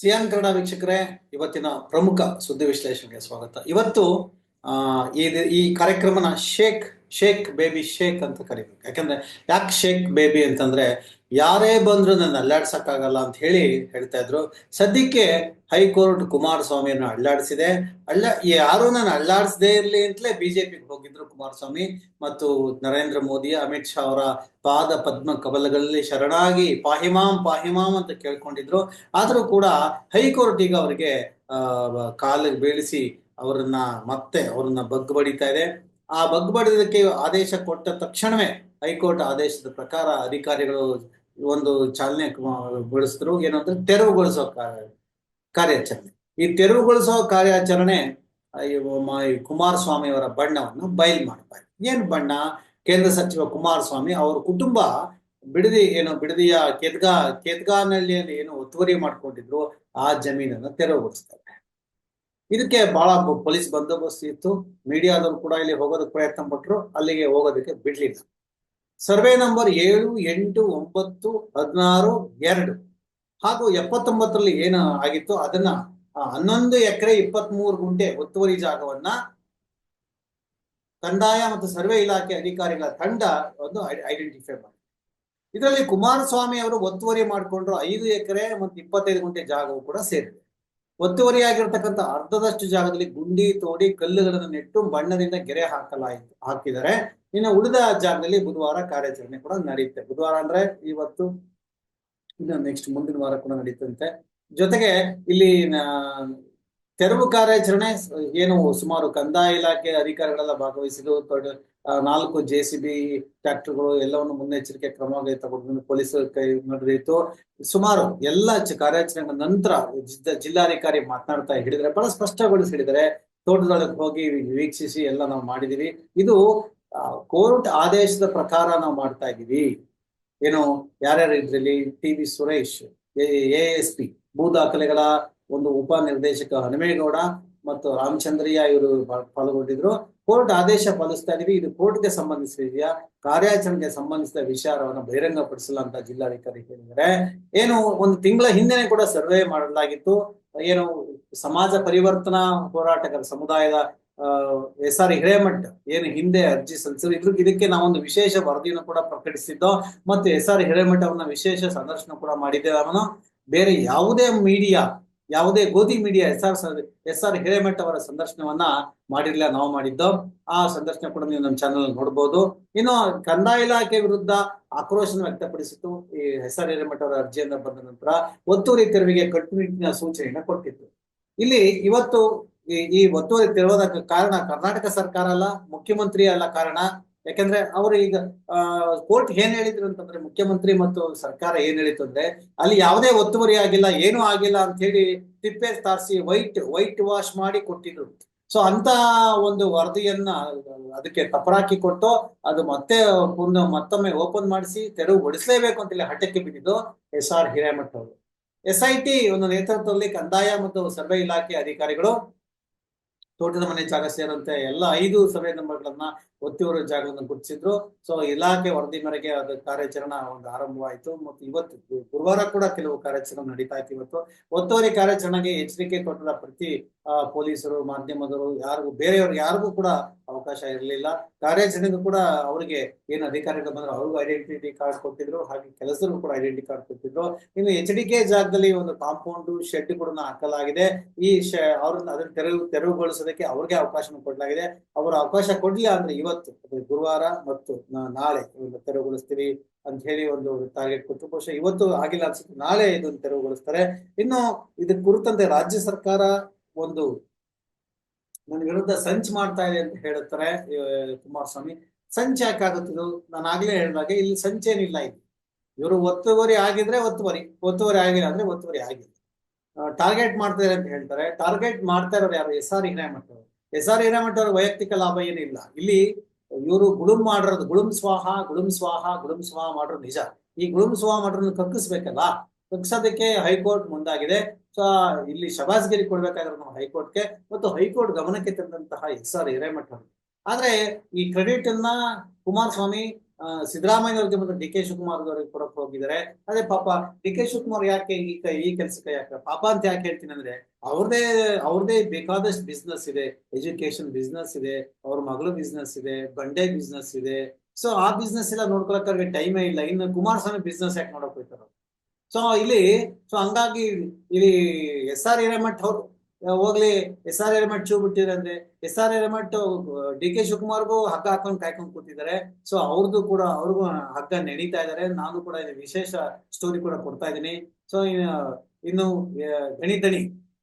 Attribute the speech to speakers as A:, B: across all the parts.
A: Xi'an Kannada ವೀಕ್ಷಕರೇ, ಇವತ್ತಿನ ಪ್ರಮುಖ ಸುದ್ದಿ ವಿಶ್ಲೇಷಣೆಗೆ ಸ್ವಾಗತ. ಇವತ್ತು ಈ ಕಾರ್ಯಕ್ರಮನ ಶೇಖ್ ಶೇಖ್ ಬೇಬಿ ಶೇಖ್ ಅಂತ ಕರಿಬೇಕು. ಯಾಕಂದ್ರೆ, ಯಾಕೆ ಶೇಖ್ ಬೇಬಿ ಅಂತಂದ್ರೆ ಯಾರೇ ಬಂದ್ರು ನನ್ನ ಅಲ್ಲಾಡ್ಸಕ್ಕಾಗಲ್ಲ ಅಂತ ಹೇಳಿ ಹೇಳ್ತಾ ಇದ್ರು. ಸದ್ಯಕ್ಕೆ ಹೈಕೋರ್ಟ್ ಕುಮಾರಸ್ವಾಮಿಯನ್ನ ಅಳ್ಳಾಡಿಸಿದೆ ಅಳ್ಳ ಯಾರು ನಾನು ಅಳ್ಳಾಡಿಸದೇ ಇರ್ಲಿ ಅಂತಲೇ ಬಿಜೆಪಿಗೆ ಹೋಗಿದ್ರು ಕುಮಾರಸ್ವಾಮಿ ಮತ್ತು ನರೇಂದ್ರ ಮೋದಿ, ಅಮಿತ್ ಶಾ ಅವರ ಪಾದ ಪದ್ಮ ಕಬಲಗಳಲ್ಲಿ ಶರಣಾಗಿ ಪಾಹಿಮಾಮ್ ಪಾಹಿಮಾಮ್ ಅಂತ ಕೇಳ್ಕೊಂಡಿದ್ರು. ಆದರೂ ಕೂಡ ಹೈಕೋರ್ಟ್ ಈಗ ಅವರಿಗೆ ಕಾಲಿಗೆ ಬೀಳಿಸಿ ಅವರನ್ನ ಮತ್ತೆ ಅವ್ರನ್ನ ಬಗ್ಬಡಿತಾ ಇದೆ. ಆ ಬಗ್ಬಡಿದಕ್ಕೆ ಆದೇಶ ಕೊಟ್ಟ ತಕ್ಷಣವೇ ಹೈಕೋರ್ಟ್ ಆದೇಶದ ಪ್ರಕಾರ ಅಧಿಕಾರಿಗಳು ಒಂದು ಚಾಲನೆ ಗೊಳಿಸಿದ್ರು ಏನಂದ್ರೆ ತೆರವುಗೊಳಿಸೋ ಕಾರ್ಯಾಚರಣೆ. ಈ ತೆರವುಗೊಳಿಸೋ ಕಾರ್ಯಾಚರಣೆ ಕುಮಾರಸ್ವಾಮಿ ಅವರ ಬಣ್ಣವನ್ನು ಬಯಲು ಮಾಡ್ತಾರೆ ಏನ್ ಬಣ್ಣ? ಕೇಂದ್ರ ಸಚಿವ ಕುಮಾರಸ್ವಾಮಿ ಅವ್ರ ಕುಟುಂಬ ಬಿಡದಿ, ಏನು ಬಿಡದಿಯ ಕೆದ್ಗಾ ಕೆದ್ಗಾನಲ್ಲಿ ಏನು ಒತ್ತುವರಿ ಮಾಡ್ಕೊಂಡಿದ್ರು, ಆ ಜಮೀನನ್ನು ತೆರವುಗೊಳಿಸ್ತಾರೆ. ಇದಕ್ಕೆ ಬಹಳ ಪೊಲೀಸ್ ಬಂದೋಬಸ್ತ್ ಇತ್ತು. ಮೀಡಿಯಾದವರು ಕೂಡ ಇಲ್ಲಿ ಹೋಗೋದಕ್ಕೆ ಪ್ರಯತ್ನ ಪಟ್ರು. ಅಲ್ಲಿಗೆ ಹೋಗೋದಕ್ಕೆ ಬಿಡ್ಲಿಲ್ಲ. ಸರ್ವೆ ನಂಬರ್ ಏಳು, ಎಂಟು, ಒಂಬತ್ತು, ಹದಿನಾರು, ಎರಡು. ಹಾಗೂ ಎಪ್ಪತ್ತೊಂಬತ್ತರಲ್ಲಿ ಏನು ಆಗಿತ್ತು? ಅದನ್ನ ಹನ್ನೊಂದು ಎಕರೆ ಇಪ್ಪತ್ಮೂರು ಗುಂಟೆ ಒತ್ತುವರಿ ಜಾಗವನ್ನ ಕಂದಾಯ ಮತ್ತು ಸರ್ವೆ ಇಲಾಖೆ ಅಧಿಕಾರಿಗಳ ತಂಡ ಒಂದು ಐಡೆಂಟಿಫೈ ಮಾಡಿ ಇದರಲ್ಲಿ ಕುಮಾರಸ್ವಾಮಿ ಅವರು ಒತ್ತುವರಿ ಮಾಡಿಕೊಂಡ್ರು ಐದು ಎಕರೆ ಮತ್ತು ಇಪ್ಪತ್ತೈದು ಗುಂಟೆ ಜಾಗವು ಕೂಡ ಸೇರಿದೆ. ಒತ್ತುವರಿಯಾಗಿರ್ತಕ್ಕಂಥ ಅರ್ಧದಷ್ಟು ಜಾಗದಲ್ಲಿ ಗುಂಡಿ ತೋಡಿ ಕಲ್ಲುಗಳನ್ನು ನೆಟ್ಟು ಬಣ್ಣದಿಂದ ಗೆರೆ ಹಾಕಲಾಯಿತು ಹಾಕಿದರೆ ಇನ್ನು ಉಳಿದ ಜಾಗದಲ್ಲಿ ಬುಧವಾರ ಕಾರ್ಯಾಚರಣೆ ಕೂಡ ನಡೆಯುತ್ತೆ. ಬುಧವಾರ ಅಂದ್ರೆ ಇವತ್ತು, ಇನ್ನು ನೆಕ್ಸ್ಟ್ ಮುಂದಿನ ವಾರ ಕೂಡ ನಡೀತಂತೆ ಜೊತೆಗೆ ಇಲ್ಲಿ ತೆರವು ಕಾರ್ಯಾಚರಣೆ, ಏನು ಸುಮಾರು ಕಂದಾಯ ಇಲಾಖೆ ಅಧಿಕಾರಿಗಳೆಲ್ಲ ಭಾಗವಹಿಸಿದ್ದು ದೊಡ್ಡ ನಾಲ್ಕು ಜೆ ಸಿ ಬಿ ಟ್ರ್ಯಾಕ್ಟರ್ಗಳು ಎಲ್ಲವನ್ನು ಮುನ್ನೆಚ್ಚರಿಕೆ ಕ್ರಮವಾಗಿ ತಗೊಂಡು ಪೊಲೀಸ್ ಕೈ ನಡೆದಿತ್ತು ಸುಮಾರು ಎಲ್ಲ ಕಾರ್ಯಾಚರಣೆಗಳ ನಂತರ ಜಿಲ್ಲಾಧಿಕಾರಿ ಮಾತನಾಡ್ತಾ ಹಿಡಿದ್ರೆ ಬಹಳ ಸ್ಪಷ್ಟಗೊಳಿಸಿ ಹಿಡಿದರೆ ತೋಟದೊಳಗೆ ಹೋಗಿ ವೀಕ್ಷಿಸಿ ಎಲ್ಲ ನಾವು ಮಾಡಿದೀವಿ ಇದು ಕೋರ್ಟ್ ಆದೇಶದ ಪ್ರಕಾರ ನಾವು ಮಾಡ್ತಾ ಇದ್ದೀವಿ ಏನು, ಯಾರ್ಯಾರು ಇದ್ರಲ್ಲಿ? T V Suresh, A S P, ಭೂ ದಾಖಲೆಗಳ ಒಂದು ಉಪ ನಿರ್ದೇಶಕ ಹನುಮೇಗೌಡ ಮತ್ತು ರಾಮಚಂದ್ರಯ್ಯ ಇವರು ಪಾಲ್ಗೊಂಡಿದ್ರು. ಕೋರ್ಟ್ ಆದೇಶ ಪಾಲಿಸ್ತಾ ಇದೀವಿ. ಇದು ಕೋರ್ಟ್ಗೆ ಸಂಬಂಧಿಸಿದೆಯಾ ಕಾರ್ಯಾಚರಣೆಗೆ ಸಂಬಂಧಿಸಿದ ವಿಚಾರವನ್ನು ಬಹಿರಂಗಪಡಿಸಲ್ಲ ಅಂತ ಜಿಲ್ಲಾಧಿಕಾರಿ ಹೇಳಿದ್ದಾರೆ. ಏನು, ಒಂದು ತಿಂಗಳ ಹಿಂದೆನೆ ಕೂಡ ಸರ್ವೆ ಮಾಡಲಾಗಿತ್ತು. ಏನು, ಸಮಾಜ ಪರಿವರ್ತನಾ ಹೋರಾಟಗಾರ ಸಮುದಾಯದ ಎಸ್ ಆರ್ ಹಿರೇಮಠ್, ಏನು ಹಿಂದೆ ಅರ್ಜಿ ಸಲ್ಲಿಸಿದ್ರು. ಇದ್ರ ಇದಕ್ಕೆ ನಾವೊಂದು ವಿಶೇಷ ವರದಿಯನ್ನು ಕೂಡ ಪ್ರಕಟಿಸಿದ್ದೋ, ಮತ್ತು ಎಸ್ ಆರ್ ಹಿರೇಮಠ್ ಅವ್ರನ್ನ ವಿಶೇಷ ಸಂದರ್ಶನ ಕೂಡ ಮಾಡಿದ್ದೇವೆ ಅವನು ಬೇರೆ ಯಾವುದೇ ಮೀಡಿಯಾ, ಯಾವುದೇ godi media S R S R Hiremath ಅವರ ಸಂದರ್ಶನವನ್ನ ಮಾಡಿರ್ಲಿಲ್ಲ ನಾವು ಮಾಡಿದ್ದೋ, ಆ ಸಂದರ್ಶನ ಕೂಡ ನೀವು ನಮ್ಮ ಚಾನಲ್ ನೋಡ್ಬೋದು. ಇನ್ನು ಕಂದಾಯ ಇಲಾಖೆ ವಿರುದ್ಧ ಆಕ್ರೋಶನ ವ್ಯಕ್ತಪಡಿಸಿತು ಈ ಎಸ್ ಆರ್ ಹಿರೇಮಠ ಅವರ ಅರ್ಜಿಯನ್ನ ಬಂದ ನಂತರ, ಒತ್ತುವರಿ ತೆರವಿಗೆ ಕಟ್ಟುನಿಟ್ಟಿನ ಸೂಚನೆಯನ್ನ ಕೊಟ್ಟಿತ್ತು. ಇಲ್ಲಿ ಇವತ್ತು ಈ ಒತ್ತುವರಿ ತೆರವುದಕ್ಕೆ ಕಾರಣ ಕರ್ನಾಟಕ ಸರ್ಕಾರ ಅಲ್ಲ, ಮುಖ್ಯಮಂತ್ರಿ ಅಲ್ಲ ಕಾರಣ. ಯಾಕಂದ್ರೆ ಅವರು ಈಗ ಕೋರ್ಟ್ ಏನ್ ಹೇಳಿದ್ರು ಅಂತಂದ್ರೆ ಮುಖ್ಯಮಂತ್ರಿ ಮತ್ತು ಸರ್ಕಾರ ಏನ್ ಹೇಳಿತು ಅಂದ್ರೆ, ಅಲ್ಲಿ ಯಾವುದೇ ಒತ್ತುವರಿ ಆಗಿಲ್ಲ, ಏನೂ ಆಗಿಲ್ಲ ಅಂತ ಹೇಳಿ ತಿಪ್ಪೆ ತಾರಿಸಿ ವೈಟ್ ವೈಟ್ ವಾಶ್ ಮಾಡಿ ಕೊಟ್ಟಿದ್ರು. ಸೊ ಅಂತ ಒಂದು ವರದಿಯನ್ನ ಅದಕ್ಕೆ ತಪರಾಕಿ ಕೊಟ್ಟು ಅದು ಮತ್ತೆ ಪುನಃ ಮತ್ತೊಮ್ಮೆ ಓಪನ್ ಮಾಡಿಸಿ ತೆರವುಗೊಳಿಸಲೇಬೇಕು ಅಂತೇಳಿ ಹಠಕ್ಕೆ ಬಿದ್ದಿದ್ದು ಎಸ್ ಆರ್ ಹಿರೇಮಠ್ ಅವರು ಎಸ್ ಐ ಟಿ ಒಂದು ನೇತೃತ್ವದಲ್ಲಿ ಕಂದಾಯ ಮತ್ತು ಸರ್ವೆ ಇಲಾಖೆ ಅಧಿಕಾರಿಗಳು ತೋಟದ ಮನೆ ಜಾಗ ಸೇರಂತೆ ಎಲ್ಲ ಐದು ಸಭೆ ನಂಬರ್ಗಳನ್ನ ಒತ್ತಿವರ ಜಾಗವನ್ನು ಗುರುತಿಸಿದ್ರು. ಸೊ ಇಲಾಖೆ ವರದಿ ಮೇರೆಗೆ ಅದು ಕಾರ್ಯಾಚರಣೆ ಒಂದು ಆರಂಭವಾಯಿತು. ಮತ್ತು ಇವತ್ತು ಗುರುವಾರ ಕೂಡ ಕೆಲವು ಕಾರ್ಯಾಚರಣೆ ನಡೀತಾ ಇತ್ತು ಇವತ್ತು. ಒತ್ತುವರಿ ಕಾರ್ಯಾಚರಣೆಗೆ ಎಚ್ಚರಿಕೆ ಕೊಟ್ಟದ ಪ್ರತಿ ಪೊಲೀಸರು, ಮಾಧ್ಯಮದವರು, ಯಾರಿಗೂ ಬೇರೆಯವ್ರಿಗೆ ಯಾರಿಗೂ ಕೂಡ ಅವಕಾಶ ಇರಲಿಲ್ಲ. ಕಾರ್ಯಾಚರಣೆಗೂ ಕೂಡ ಅವರಿಗೆ ಏನು ಅಧಿಕಾರಿಗಳು ಬಂದ್ರು, ಅವ್ರಿಗೂ ಐಡೆಂಟಿಟಿ ಕಾರ್ಡ್ ಕೊಟ್ಟಿದ್ರು, ಹಾಗೆ ಕೆಲಸದಲ್ಲೂ ಕೂಡ ಐಡೆಂಟಿ ಕಾರ್ಡ್ ಕೊಟ್ಟಿದ್ರು. ಇನ್ನು ಎಚ್ ಡಿ ಕೆ ಜಾಗದಲ್ಲಿ ಒಂದು ಕಾಂಪೌಂಡ್ ಶೆಡ್ ಕೂಡ ಹಾಕಲಾಗಿದೆ. ಈ ಶೆ ಅವ್ರನ್ನ ಅದನ್ನ ತೆರವು, ತೆರವುಗೊಳಿಸೋದಕ್ಕೆ ಅವ್ರಿಗೆ ಅವಕಾಶ ಕೊಡಲಾಗಿದೆ. ಅವರು ಅವಕಾಶ ಕೊಡ್ಲಿಲ್ಲ ಅಂದ್ರೆ ಇವತ್ತು ಗುರುವಾರ ಮತ್ತು ನಾಳೆ ತೆರವುಗೊಳಿಸ್ತೀವಿ ಅಂತ ಹೇಳಿ ಒಂದು ಟಾರ್ಗೆಟ್ ಕೊಟ್ಟರು ಬಹುಶಃ ಇವತ್ತು ಆಗಿಲ್ಲ ಅನ್ಸುತ್ತೆ, ನಾಳೆ ಇದನ್ನು ತೆರವುಗೊಳಿಸ್ತಾರೆ. ಇನ್ನು ಇದಕ್ಕೆ ಕುರಿತಂತೆ ರಾಜ್ಯ ಸರ್ಕಾರ ಒಂದು ನನ್ನ ವಿರುದ್ಧ ಸಂಚ್ ಮಾಡ್ತಾ ಇದೆ ಅಂತ ಹೇಳುತ್ತಾರೆ ಕುಮಾರಸ್ವಾಮಿ. ಸಂಚ್ ಯಾಕೆ ಆಗುತ್ತಿದ್ದು ನಾನು ಆಗ್ಲೇ ಹೇಳಿದಾಗ ಇಲ್ಲಿ ಸಂಚೇನಿಲ್ಲ ಇದು. ಇವರು ಒತ್ತುವರಿ ಆಗಿದ್ರೆ ಒತ್ತುವರಿ ಒತ್ತುವರಿ ಆಗಿಲ್ಲ ಅಂದ್ರೆ ಒತ್ತುವರಿ ಆಗಿಲ್ಲ. ಟಾರ್ಗೆಟ್ ಮಾಡ್ತಾರೆ ಅಂತ ಹೇಳ್ತಾರೆ. ಟಾರ್ಗೆಟ್ ಮಾಡ್ತಾ ಇರೋರು ಯಾರು? ಎಸ್ ಆರ್ ಹಿರೇಮಠ ಅವರು. ಎಸ್ ಆರ್ ಹಿರೇಮಠ ಅವರ ವೈಯಕ್ತಿಕ ಲಾಭ ಏನಿಲ್ಲ. ಇಲ್ಲಿ ಇವರು ಗುಳುಂ ಮಾಡಿರೋದು, ಗುಳುಂ ಸ್ವಾಹ ಗುಳುಂ ಸ್ವಾಹ ಗುಳುಂ ಸ್ವಾಹ ಮಾಡ್ರು ನಿಜ. ಈ ಗುಳುಂ ಸ್ವಾಹ ಮಾಡಿರೋದನ್ನ ಕಕ್ಕಿಸ್ಬೇಕಲ್ಲ ಕಕ್ಸೋದಕ್ಕೆ ಹೈಕೋರ್ಟ್ ಮುಂದಾಗಿದೆ. ಸೊ ಇಲ್ಲಿ ಶಬಾಸ್ಗಿರಿ ಕೊಡ್ಬೇಕಾದ್ರೆ ನಾವು ಹೈಕೋರ್ಟ್ಗೆ ಮತ್ತು ಹೈಕೋರ್ಟ್ ಗಮನಕ್ಕೆ ತಂದಂತಹ ಎಸ್ ಆರ್ ಹಿರೇಮಠ್. ಆದ್ರೆ ಈ ಕ್ರೆಡಿಟ್ ಅನ್ನ ಕುಮಾರಸ್ವಾಮಿ ಸಿದ್ದರಾಮಯ್ಯ ಅವ್ರಿಗೆ ಮತ್ತು ಡಿ ಕೆ ಶಿವಕುಮಾರ್ ಅವರಿಗೆ ಕೊಡಕ್ ಹೋಗಿದ್ದಾರೆ. ಅದೇ ಪಾಪ ಡಿ ಕೆ ಶಿವಕುಮಾರ್ ಯಾಕೆ ಈ ಈ ಕೆಲಸಕ್ಕೆ ಯಾಕೆ ಪಾಪ ಅಂತ ಯಾಕೆ ಹೇಳ್ತೀನಿ ಅಂದ್ರೆ ಅವ್ರದೇ ಅವ್ರದೇ ಬೇಕಾದಷ್ಟು ಬಿಸ್ನೆಸ್ ಇದೆ. ಎಜುಕೇಶನ್ ಬಿಸ್ನೆಸ್ ಇದೆ, ಅವ್ರ ಮಗಳು ಬಿಸ್ನೆಸ್ ಇದೆ, ಬಂಡೆ ಬಿಸ್ನೆಸ್ ಇದೆ. ಸೊ ಆ ಬಿಸ್ನೆಸ್ ಎಲ್ಲ ನೋಡ್ಕೊಳಕ್ ಅವ್ರಿಗೆ ಟೈಮೇ ಇಲ್ಲ. ಇನ್ನು ಕುಮಾರಸ್ವಾಮಿ ಬಿಸ್ನೆಸ್ ಯಾಕೆ ನೋಡಕ್ ಹೋಗ್ತಾರ? ಸೊ ಇಲ್ಲಿ ಸೊ ಹಂಗಾಗಿ ಇಲ್ಲಿ ಎಸ್ ಆರ್ ಹಿರೇಮಠ್ ಅವ್ರು, ಹೋಗ್ಲಿ ಎಸ್ ಆರ್ ಹಿರೇಮಠ್ ಚೂ ಬಿಟ್ಟಿರಂದ್ರೆ S R Hiremath D K ಶಿವಕುಮಾರ್ಗೂ ಹಗ್ಗ ಹಾಕೊಂಡು ಕಾಯ್ಕೊಂಡು ಕೂತಿದ್ದಾರೆ. ಸೊ ಅವ್ರದ್ದು ಕೂಡ, ಅವ್ರಿಗೂ ಹಗ್ಗ ನಡೀತಾ ಇದ್ದಾರೆ. ನಾನು ಕೂಡ ವಿಶೇಷ ಸ್ಟೋರಿ ಕೂಡ ಕೊಡ್ತಾ ಇದ್ದೀನಿ. ಸೊ ಇನ್ನು ಗಣಿ ದಣಿ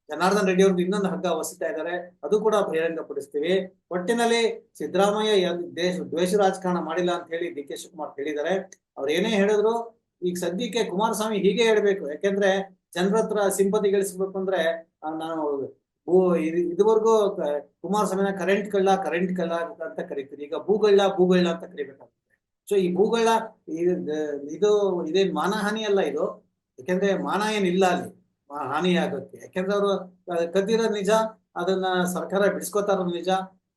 A: ಜನಾರ್ದನ್ ರೆಡ್ಡಿ ಅವ್ರಿಗೆ ಇನ್ನೊಂದು ಹಗ್ಗ ವಸಿತಾ ಇದ್ದಾರೆ. ಅದು ಕೂಡ ಬಹಿರಂಗ ಪಡಿಸ್ತೀವಿ. ಒಟ್ಟಿನಲ್ಲಿ ಸಿದ್ದರಾಮಯ್ಯ ದೇಶ ದ್ವೇಷ ರಾಜಕಾರಣ ಮಾಡಿಲ್ಲ ಅಂತ ಹೇಳಿ ಡಿ ಕೆ ಶಿವಕುಮಾರ್ ಹೇಳಿದ್ದಾರೆ. ಅವ್ರು ಏನೇ ಹೇಳಿದ್ರು ಈಗ ಸದ್ಯಕ್ಕೆ ಕುಮಾರಸ್ವಾಮಿ ಹೀಗೆ ಹೇಳ್ಬೇಕು. ಯಾಕೆಂದ್ರೆ ಜನರ ಹತ್ರ ಸಿಂಪತಿ ಗಳಿಸ್ಬೇಕು ಅಂದ್ರೆ ನಾನು ಭೂ ಇದುವರೆಗೂ ಕುಮಾರಸ್ವಾಮಿನ ಕರೆಂಟ್ ಕಳ್ಳ ಕರೆಂಟ್ ಕಳ್ಳ ಅಂತ ಕರಿತೀರಿ. ಈಗ ಭೂಗಳ್ಳ ಭೂಗಳ್ಳ ಅಂತ ಕರಿಬೇಕಾಗುತ್ತೆ. ಸೊ ಈ ಭೂಗಳ್ಳ ಇದು ಇದೇನ್ ಮಾನಹಾನಿ ಅಲ್ಲ ಇದು. ಯಾಕೆಂದ್ರೆ ಮಾನ ಏನಿಲ್ಲ ಅಲ್ಲಿ. ಮಾ- ಹಾನಿ ಆಗುತ್ತೆ ಯಾಕೆಂದ್ರೆ ಅವರು ಕದ್ದಿರೋ ನಿಜ, ಅದನ್ನ ಸರ್ಕಾರ ಬಿಡಿಸ್ಕೋತಾರ ನಿಜ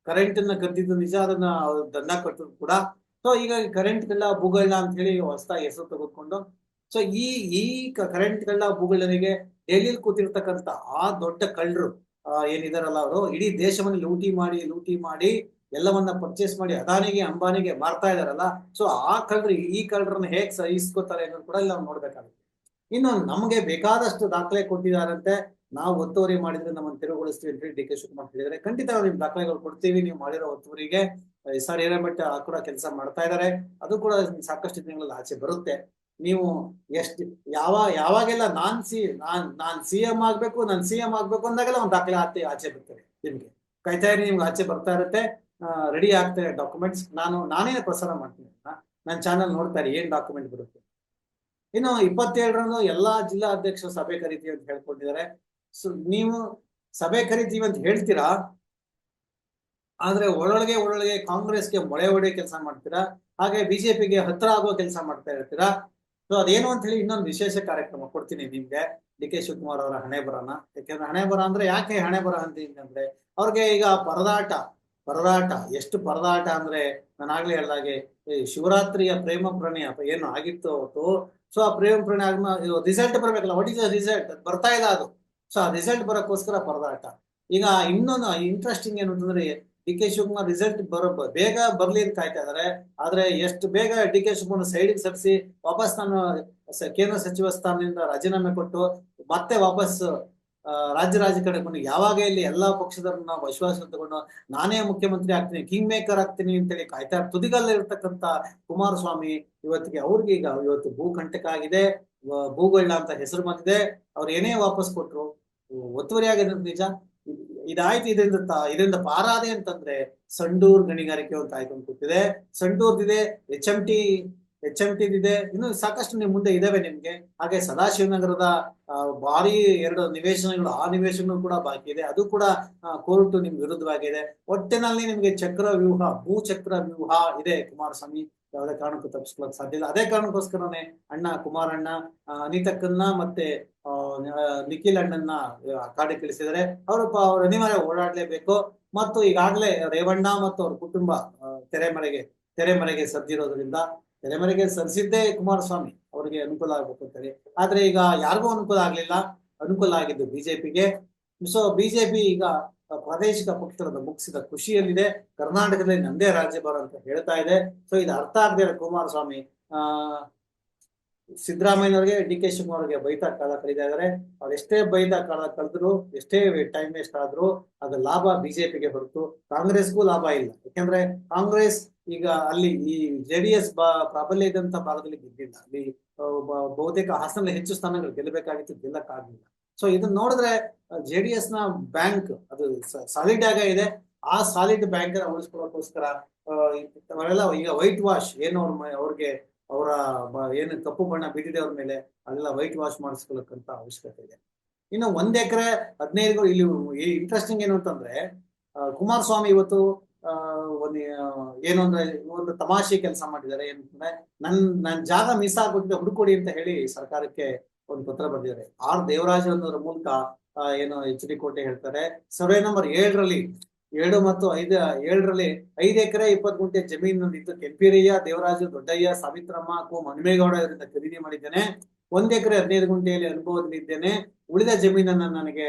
A: ಕರೆಂಟ್ ಅನ್ನ ಕದ್ದಿದ್ದು ನಿಜ, ಅದನ್ನ ದಂಡ ಕಟ್ಟೋದು ಕೂಡ ಸೊ ಈಗ ಕರೆಂಟ್ ಗಳ್ಳ ಭೂಗಳ್ಳ ಅಂತ ಹೇಳಿ ಹೊಸದಾಗಿ ಹೆಸರು ತೆಗೆದುಕೊಂಡು ಸೊ ಈ ಈ ಕರೆಂಟ್ ಗಳ್ಳ ಭೂಗಳಿಗೆ ಡೆಲ್ಲಿಲಿ ಕೂತಿರ್ತಕ್ಕಂತ ಆ ದೊಡ್ಡ ಕಳ್ಳರು ಏನಿದಾರಲ್ಲ ಅವರು, ಇಡೀ ದೇಶವನ್ನು ಲೂಟಿ ಮಾಡಿ ಲೂಟಿ ಮಾಡಿ, ಎಲ್ಲವನ್ನ ಪರ್ಚೇಸ್ ಮಾಡಿ, ಅದಾನಿಗೆ, ಅಂಬಾನಿಗೆ ಮಾರ್ತಾ ಇದಾರಲ್ಲ ಸೊ ಆ ಕಳ್ಳರು, ಈ ಕಳ್ಳರನ್ನ ಹೇಗ್ ಸಹಿಸ್ಕೋತಾರೆ ಅನ್ನೋದು ಕೂಡ ಇಲ್ಲಿ ನಾವು ನೋಡ್ಬೇಕಾಗುತ್ತೆ. ಇನ್ನು ನಮಗೆ ಬೇಕಾದಷ್ಟು ದಾಖಲೆ ಕೊಟ್ಟಿದಾರಂತೆ, ನಾವು ಒತ್ತುವರಿ ಮಾಡಿದ್ರೆ ನಮ್ಮನ್ನು ತೆರವುಗೊಳಿಸ್ತೀವಿ ಅಂತ ಹೇಳಿ ಡಿ ಕೆ ಶಿವಕುಮಾರ್ ಹೇಳಿದ್ರೆ ಖಂಡಿತ ನಿಮ್ ದಾಖಲೆಗಳು ಕೊಡ್ತೀವಿ, ನೀವು ಮಾಡಿರೋ ಒತ್ತುವರಿಗೆ. ಎಸ್ ಆರ್ ಹಿರೇಮಠ ಕೂಡ ಕೆಲಸ ಮಾಡ್ತಾ ಇದ್ದಾರೆ ಅದು ಕೂಡ ಸಾಕಷ್ಟು ದಿನಗಳಲ್ಲಿ ಆಚೆ ಬರುತ್ತೆ. ನೀವು ಎಷ್ಟು, ಯಾವ, ಯಾವಾಗೆಲ್ಲ ನಾನ್ ಸಿ, ನಾನ್ ನಾನ್ ಸಿ ಎಂ ಆಗ್ಬೇಕು, ನಾನ್ ಸಿ ಎಂ ಆಗ್ಬೇಕು ಅಂದಾಗೆಲ್ಲ ಒಂದು ದಾಖಲೆ ಆಚೆ ಆಚೆ ಬರ್ತದೆ ನಿಮ್ಗೆ. ಕಾಯ್ತಾ ಇರಿ ನಿಮ್ಗೆ ಆಚೆ ಬರ್ತಾ ಇರುತ್ತೆ. ರೆಡಿ ಆಗ್ತದೆ ಡಾಕ್ಯುಮೆಂಟ್ಸ್ ನಾನು ನಾನೇ ಪ್ರಸಾರ ಮಾಡ್ತೀನಿ ನನ್ನ ಚಾನಲ್ ನೋಡ್ತಾ ಇರಿ, ಏನ್ ಡಾಕ್ಯುಮೆಂಟ್ ಬರುತ್ತೆ? ಇನ್ನು ಇಪ್ಪತ್ತೇಳರಂದು ಎಲ್ಲಾ ಜಿಲ್ಲಾ ಅಧ್ಯಕ್ಷರು ಸಭೆ ಕರಿತೀವಿ ಅಂತ ಹೇಳ್ಕೊಂಡಿದ್ದಾರೆ. ಸೊ, ನೀವು ಸಭೆ ಕರಿತೀವಿ ಅಂತ ಹೇಳ್ತೀರಾ? ಆದ್ರೆ ಒಳೊಳಗೆ ಒಳೊಳಗೆ ಕಾಂಗ್ರೆಸ್ಗೆ ಮೊಳೆ ಹೊಡೆ ಕೆಲಸ ಮಾಡ್ತೀರಾ? ಹಾಗೆ ಬಿಜೆಪಿಗೆ ಹತ್ರ ಆಗೋ ಕೆಲಸ ಮಾಡ್ತಾ ಇರ್ತೀರಾ? ಸೊ ಅದೇನು ಅಂತ ಹೇಳಿ ಇನ್ನೊಂದು ವಿಶೇಷ ಕಾರ್ಯಕ್ರಮ ಕೊಡ್ತೀನಿ ನಿಮ್ಗೆ. ಡಿ ಕೆ ಶಿವಕುಮಾರ್ ಅವರ ಹಣೆ ಬರನ. ಯಾಕೆಂದ್ರೆ ಹಣೆ ಬರ ಅಂದ್ರೆ ಯಾಕೆ ಹಣೆ ಬರ ಅಂತ ಅಂದ್ರೆ, ಅವ್ರಿಗೆ ಈಗ ಪರದಾಟ ಪರದಾಟ, ಎಷ್ಟು ಪರದಾಟ ಅಂದ್ರೆ ನಾನು ಆಗ್ಲೇ ಹೇಳ್ದಾಗೆ ಶಿವರಾತ್ರಿಯ ಪ್ರೇಮ ಪ್ರಣಯ ಏನು ಆಗಿತ್ತು ಅವತ್ತು. ಸೊ ಆ ಪ್ರೇಮ ಪ್ರಣಯ ರಿಸಲ್ಟ್ ಬರ್ಬೇಕಲ್ಲ ವಾಟ್ ಇಸ್ ರಿಸಲ್ಟ್ ಬರ್ತಾ ಇಲ್ಲ ಅದು. ಸೊ ಆ ರಿಸಲ್ಟ್ ಬರೋಕ್ಕೋಸ್ಕರ ಪರದಾಟ. ಈಗ ಇನ್ನೊಂದು ಇಂಟ್ರೆಸ್ಟಿಂಗ್ ಏನು ಅಂತಂದ್ರೆ ಡಿ ಕೆ ಶಿವಕುಮಾರ್ ರಿಸಲ್ಟ್ ಬರೋ ಬೇಗ ಬರ್ಲಿ ಅಂತ ಕಾಯ್ತಾ ಇದಾರೆ. ಆದ್ರೆ ಎಷ್ಟು ಬೇಗ ಡಿ ಕೆ ಶಿವಕುಮಾರ್ ಸೈಡ್ ಸರಿಸಿ ವಾಪಸ್ ನಾನು ಕೇಂದ್ರ ಸಚಿವ ಸ್ಥಾನದಿಂದ ರಾಜೀನಾಮೆ ಕೊಟ್ಟು ಮತ್ತೆ ವಾಪಸ್ ರಾಜ್ಯ ರಾಜಕಾರಣ ಬಂದು ಯಾವಾಗ ಇಲ್ಲಿ ಎಲ್ಲಾ ಪಕ್ಷದವ್ರನ್ನ ವಿಶ್ವಾಸ ತಗೊಂಡು ನಾನೇ ಮುಖ್ಯಮಂತ್ರಿ ಆಗ್ತೀನಿ ಕಿಂಗ್ ಮೇಕರ್ ಆಗ್ತೀನಿ ಅಂತೇಳಿ ಕಾಯ್ತಾ ತುದಿಗಲ್ಲ ಇರ್ತಕ್ಕಂತ ಕುಮಾರಸ್ವಾಮಿ ಇವತ್ತಿಗೆ ಅವ್ರಿಗೆ ಈಗ ಇವತ್ತು ಭೂಕಂಟಕ ಆಗಿದೆ ಭೂಗಳ್ಳ ಅಂತ ಹೆಸರು ಬಂದಿದೆ. ಅವ್ರು ಏನೇ ವಾಪಸ್ ಕೊಟ್ರು, ಒತ್ತುವರಿ ಆಗಿದೆ ನಿಜ? ಇದಾಯ್ತು ಇದರಿಂದ ಇದರಿಂದ ಪಾರಾದೆ ಅಂತಂದ್ರೆ ಸಂಡೂರ್ ಗಣಿಗಾರಿಕೆ ಅಂತ ಅಂತ ಕೂತಿದೆ. ಸಂಡೂರ್ದಿದೆ, H M T, H M ಇದೆ ಇನ್ನು ಸಾಕಷ್ಟು ನಿಮ್ ಮುಂದೆ ಇದಾವೆ ನಿಮ್ಗೆ. ಹಾಗೆ ಸದಾಶಿವನಗರದ ಭಾರಿ ಎರಡು ನಿವೇಶನಗಳು, ಆ ನಿವೇಶನಗಳು ಕೂಡ ಬಾಕಿ ಇದೆ. ಅದು ಕೂಡ ಕೋರ್ಟ್ ನಿಮ್ ವಿರುದ್ಧವಾಗಿದೆ. ಒಟ್ಟಿನಲ್ಲಿ ನಿಮ್ಗೆ ಚಕ್ರ ವ್ಯೂಹ ಭೂ ಚಕ್ರ ವ್ಯೂಹ ಇದೆ ಕುಮಾರಸ್ವಾಮಿ. ಯಾವುದೇ ಕಾರಣಕ್ಕೂ ತಪ್ಪಿಸ್ಕೊಳಕ್ ಸಾಧ್ಯ ಇಲ್ಲ. ಅದೇ ಕಾರಣಕ್ಕೋಸ್ಕರನೇ ಅಣ್ಣ ಕುಮಾರಣ್ಣ ಅನಿತಕ್ಕನ್ನ ಮತ್ತೆ ನಿಖಿಲ್ ಅಣ್ಣನ್ನ ಕಾಡಿಗೆ ಕಳಿಸಿದರೆ ಅವರು ಅವ್ರ ಅನಿವಾರ್ಯ ಓಡಾಡ್ಲೇಬೇಕು. ಮತ್ತು ಈಗಾಗಲೇ ರೇವಣ್ಣ ಮತ್ತು ಅವ್ರ ಕುಟುಂಬ ತೆರೆಮರೆಗೆ ತೆರೆಮರೆಗೆ ಸದ್ದಿರೋದ್ರಿಂದ ತೆರೆಮರೆಗೆ ಸರಿಸಿದ್ದೇ ಕುಮಾರಸ್ವಾಮಿ, ಅವರಿಗೆ ಅನುಕೂಲ ಆಗ್ಬೇಕು ಅಂತೇಳಿ ಆದ್ರೆ ಈಗ ಯಾರಿಗೂ ಅನುಕೂಲ ಆಗ್ಲಿಲ್ಲ. ಅನುಕೂಲ ಆಗಿದ್ದು ಬಿಜೆಪಿಗೆ. ಸೊ ಬಿಜೆಪಿ ಈಗ ಪ್ರಾದೇಶಿಕ ಪಕ್ಷದ ಮುಗಿಸಿದ ಖುಷಿಯಲ್ಲಿದೆ. ಕರ್ನಾಟಕದಲ್ಲಿ ನಂದೇ ರಾಜ್ಯಭಾರ ಅಂತ ಹೇಳ್ತಾ ಇದೆ. ಸೊ ಇದು ಅರ್ಥ ಆಗದೆ ಕುಮಾರಸ್ವಾಮಿ. ಆ ಸಿದ್ದರಾಮಯ್ಯನವ್ರಿಗೆ, ಡಿ ಕೆ ಶಿವಕುಮಾರ್ ಅವ್ರಿಗೆ ಬೈತಾ ಕಾಲ ಕಳೀತಾ ಇದಾರೆ. ಅವ್ರು ಎಷ್ಟೇ ಬೈತಾ ಕಾಲ ಕಳೆದ್ರು, ಎಷ್ಟೇ ಟೈಮ್ ವೇಸ್ಟ್ ಆದ್ರೂ ಅದು ಲಾಭ ಬಿಜೆಪಿಗೆ ಹೊರತು ಕಾಂಗ್ರೆಸ್ಗೂ ಲಾಭ ಇಲ್ಲ. ಯಾಕೆಂದ್ರೆ ಕಾಂಗ್ರೆಸ್ ಈಗ ಅಲ್ಲಿ ಈ ಜೆ ಡಿ ಎಸ್ ಪ್ರಾಬಲ್ಯ ಇದ್ದಂತ ಭಾಗದಲ್ಲಿ ಗೆದ್ದಿಲ್ಲ. ಅಲ್ಲಿ ಬ- ಬಹುತೇಕ ಹಾಸನ ಹೆಚ್ಚು ಸ್ಥಾನಗಳು ಗೆಲ್ಲಬೇಕಾಗಿತ್ತು ಗೆಲ್ಲಕ್ಕಾಗಲಿಲ್ಲ ಸೊ ಇದನ್ನ ನೋಡಿದ್ರೆ ಜೆ ಡಿ ಎಸ್ನ ಬ್ಯಾಂಕ್ ಅದು ಸಾಲಿಡ್ ಆಗ ಇದೆ. ಆ ಸಾಲಿಡ್ ಬ್ಯಾಂಕ್ನ ಉಳಿಸ್ಕೊಳ್ಳೋಕೋಸ್ಕರ ಅವರೆಲ್ಲ ಈಗ ವೈಟ್ ವಾಶ್ ಏನು ಅವ್ರ ಅವ್ರಿಗೆ ಅವರ ಏನು ಕಪ್ಪು ಬಣ್ಣ ಬಿದ್ದಿದೆ ಅವ್ರ ಮೇಲೆ ಅದೆಲ್ಲ ವೈಟ್ ವಾಶ್ ಮಾಡಿಸ್ಕೊಳಕ್ಕಂತ ಅವಶ್ಯಕತೆ ಇದೆ. ಇನ್ನು ಒಂದ್ ಎಕರೆ ಹದಿನೈದು ಇಲ್ಲಿ ಇಂಟ್ರೆಸ್ಟಿಂಗ್ ಏನು ಅಂತಂದ್ರೆ ಕುಮಾರಸ್ವಾಮಿ ಇವತ್ತು ಒಂದು ಏನು ಅಂದ್ರೆ, ಒಂದು ತಮಾಷೆ ಕೆಲಸ ಮಾಡಿದ್ದಾರೆ. ಏನಂತಂದ್ರೆ ನನ್ ನನ್ ಜಾಗ ಮಿಸ್ ಆಗ್ಬಿಟ್ಟಿದೆ, ಹುಡುಕೊಡಿ ಅಂತ ಹೇಳಿ ಸರ್ಕಾರಕ್ಕೆ ಒಂದು ಪತ್ರ ಬರೆದಿದ್ದಾರೆ. ಆರ್ ದೇವರಾಜ್ ಅನ್ನೋದ್ರ ಮೂಲಕ ಏನು ಎಚ್ ಡಿ ಕೋಟೆ ಹೇಳ್ತಾರೆ. ಸರ್ವೆ ನಂಬರ್ ಏಳರಲ್ಲಿ ಏಳು ಮತ್ತು ಐದ, ಏಳರಲ್ಲಿ ಐದು ಎಕರೆ ಇಪ್ಪತ್ತು ಗುಂಟೆ ಜಮೀನು ಕೆಂಪಿರಯ್ಯ ದೇವರಾಜು ದೊಡ್ಡಯ್ಯ, ಸಾವಿತ್ರಮ್ಮ, ಕು ಹನುಮೇಗೌಡ ಇವರಿಂದ ಖರೀದಿ ಮಾಡಿದ್ದೇನೆ. ಒಂದ್ ಎಕರೆ ಹದಿನೈದು ಗುಂಟೆಯಲ್ಲಿ ಅನುಭವದಲ್ಲಿದ್ದೇನೆ. ಉಳಿದ ಜಮೀನನ್ನ ನನಗೆ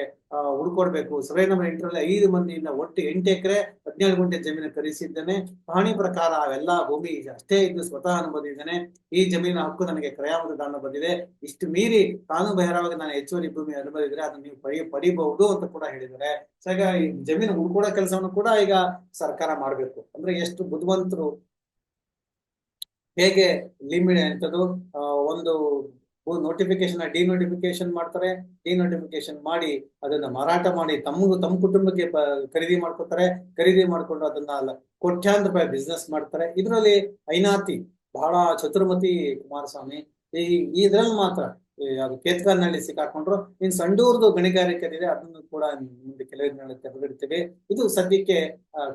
A: ಹುಡ್ಕೊಡ್ಬೇಕು. ಸರ್ವೆ ನಂಬರ್ ಎಂಟರಲ್ಲಿ ಐದು ಮಂದಿಯಿಂದ ಒಟ್ಟು ಎಂಟು ಎಕರೆ, ಹದಿನೇಳು ಗುಂಟೆ ಜಮೀನು ಖರೀದಿಸಿದ್ದೇನೆ. ಪಹಣಿ ಪ್ರಕಾರ ಅವೆಲ್ಲ ಭೂಮಿ ಅಷ್ಟೇ ಇದ್ದು ಸ್ವತಃ ಅನುಭವಿದ್ದೇನೆ ಈ ಜಮೀನಿನ ಹಕ್ಕು ನನಗೆ ಕ್ರಯಾಮದ ದಾನ ಬಂದಿದೆ. ಇಷ್ಟು ಮೀರಿ ತಾನು ಬಹಿರವಾಗಿ ನಾನು ಹೆಚ್ಚುವರಿ ಭೂಮಿ ಅನುಭವಿದ್ರೆ ಅದನ್ನ ನೀವು ಪಡಿ, ಪಡಿಬಹುದು ಅಂತ ಕೂಡ ಹೇಳಿದ್ದಾರೆ. ಸೊ ಈಗ ಈ ಜಮೀನು ಹುಡ್ಕೊಡೋ ಕೆಲಸವನ್ನು ಕೂಡ ಈಗ ಸರ್ಕಾರ ಮಾಡ್ಬೇಕು. ಅಂದ್ರೆ ಎಷ್ಟು ಬುದ್ಧಿವಂತರು ಹೇಗೆ ಲಿಮಿಟ್ ಅಂತದ್ದು ಒಂದು ನೋಟಿಫಿಕೇಶನ್ ಡಿ ನೋಟಿಫಿಕೇಶನ್ ಮಾಡ್ತಾರೆ. ಡಿನೋಟಿಫಿಕೇಶನ್ ಮಾಡಿ ಅದನ್ನ ಮಾರಾಟ ಮಾಡಿ ತಮ್ಮ ತಮ್ಮ ಕುಟುಂಬಕ್ಕೆ ಖರೀದಿ ಮಾಡ್ಕೊತಾರೆ. ಖರೀದಿ ಮಾಡ್ಕೊಂಡು ಅದನ್ನ ಕೋಟ್ಯಾಂತರ ರೂಪಾಯಿ ಬಿಸ್ನೆಸ್ ಮಾಡ್ತಾರೆ. ಇದರಲ್ಲಿ ಐನಾತಿ, ಬಹಳ ಚತುರ್ಮತಿ ಕುಮಾರಸ್ವಾಮಿ, ಈ ಇದ್ರಲ್ಲಿ ಮಾತ್ರ ಅದು ಕೇತ್ಕಾರ್ನಲ್ಲಿ ಸಿಕ್ಕಾಕೊಂಡ್ರು. ಇನ್ ಸಂಡೂರ್ದು ಗಣಿಗಾರಿಕೆ ಇದೆ ಅದನ್ನು ಕೂಡ ಮುಂದೆ ಕೆಲವೇ ದಿನಗಳಲ್ಲಿ ತೆರೆದಿಡ್ತೇವೆ ಇದು ಸದ್ಯಕ್ಕೆ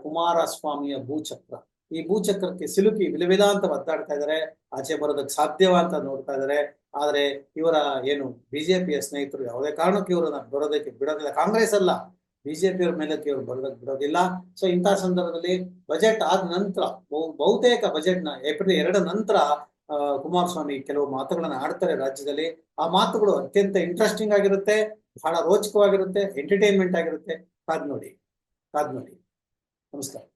A: ಕುಮಾರಸ್ವಾಮಿಯ ಭೂಚಕ್ರ. ಈ ಭೂಚಕ್ರಕ್ಕೆ ಸಿಲುಕಿ ವಿಲವಿಲ ವಿಲ ಅಂತ ಒದ್ದಾಡ್ತಾ ಇದಾರೆ. ಆಚೆ ಬರೋದಕ್ಕೆ ಸಾಧ್ಯವ ಅಂತ ನೋಡ್ತಾ ಇದಾರೆ. ಆದ್ರೆ ಇವರ ಏನು ಬಿಜೆಪಿಯ ಸ್ನೇಹಿತರು ಯಾವುದೇ ಕಾರಣಕ್ಕೂ ಇವರು ಬರೋದಕ್ಕೆ ಬಿಡೋದಿಲ್ಲ. ಕಾಂಗ್ರೆಸ್ ಅಲ್ಲ ಬಿಜೆಪಿಯವ್ರ ಮೇಲೆ ಇವರು ಬರೋದಕ್ಕೆ ಬಿಡೋದಿಲ್ಲ. ಸೊ ಇಂತಹ ಸಂದರ್ಭದಲ್ಲಿ ಬಜೆಟ್ ಆದ ನಂತರ, ಬಹು- ಬಹುತೇಕ ಬಜೆಟ್ನ ಏಪ್ರಿಲ್ ಎರಡ ನಂತರ ಕುಮಾರಸ್ವಾಮಿ ಕೆಲವು ಮಾತುಗಳನ್ನ ಆಡ್ತಾರೆ ರಾಜ್ಯದಲ್ಲಿ. ಆ ಮಾತುಗಳು ಅತ್ಯಂತ ಇಂಟ್ರೆಸ್ಟಿಂಗ್ ಆಗಿರುತ್ತೆ, ಬಹಳ ರೋಚಕವಾಗಿರುತ್ತೆ ಎಂಟರ್ಟೈನ್ಮೆಂಟ್ ಆಗಿರುತ್ತೆ. ಕಾದ್ ನೋಡಿ ಕಾದ್ ನೋಡಿ. ನಮಸ್ಕಾರ.